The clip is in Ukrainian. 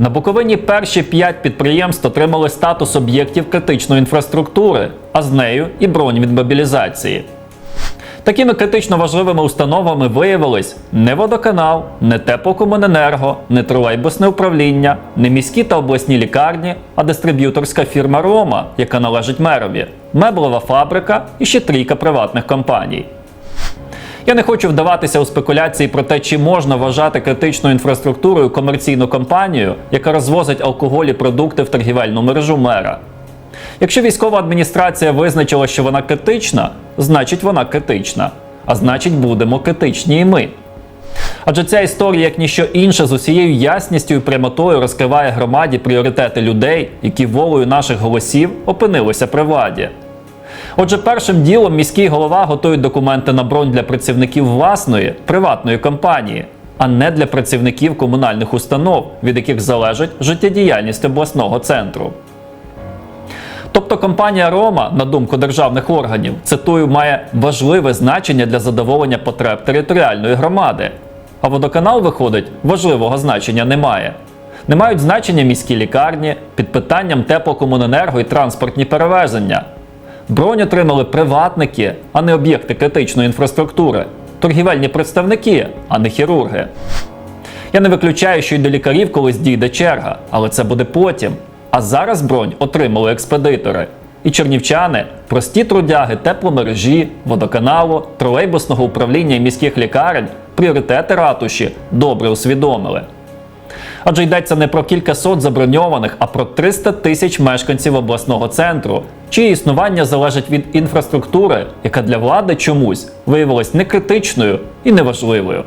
На Буковині перші п'ять підприємств отримали статус об'єктів критичної інфраструктури, а з нею і бронь від мобілізації. Такими критично важливими установами виявились не водоканал, не теплокомуненерго, не тролейбусне управління, не міські та обласні лікарні, а дистриб'юторська фірма Рома, яка належить мерові, меблева фабрика і ще трійка приватних компаній. Я не хочу вдаватися у спекуляції про те, чи можна вважати критичною інфраструктурою комерційну компанію, яка розвозить алкоголь і продукти в торгівельну мережу мера. Якщо військова адміністрація визначила, що вона критична, значить вона критична. А значить, будемо критичні і ми. Адже ця історія, як ніщо інше, з усією ясністю і прямотою розкриває громаді пріоритети людей, які волею наших голосів опинилися при владі. Отже, першим ділом міський голова готує документи на бронь для працівників власної приватної компанії, а не для працівників комунальних установ, від яких залежить життєдіяльність обласного центру. Тобто компанія Рома, на думку державних органів, цитую, має важливе значення для задоволення потреб територіальної громади. А водоканал, виходить, важливого значення не має. Не мають значення міські лікарні, під питанням теплокомуненерго і транспортні перевезення. Бронь отримали приватники, а не об'єкти критичної інфраструктури, торгівельні представники, а не хірурги. Я не виключаю, що й до лікарів колись дійде черга, але це буде потім. А зараз бронь отримали експедитори. І чернівчани, прості трудяги тепломережі, водоканалу, тролейбусного управління і міських лікарень пріоритети ратуші добре усвідомили. Адже йдеться не про кількасот заброньованих, а про 300 тисяч мешканців обласного центру, чиє існування залежить від інфраструктури, яка для влади чомусь виявилась некритичною і неважливою.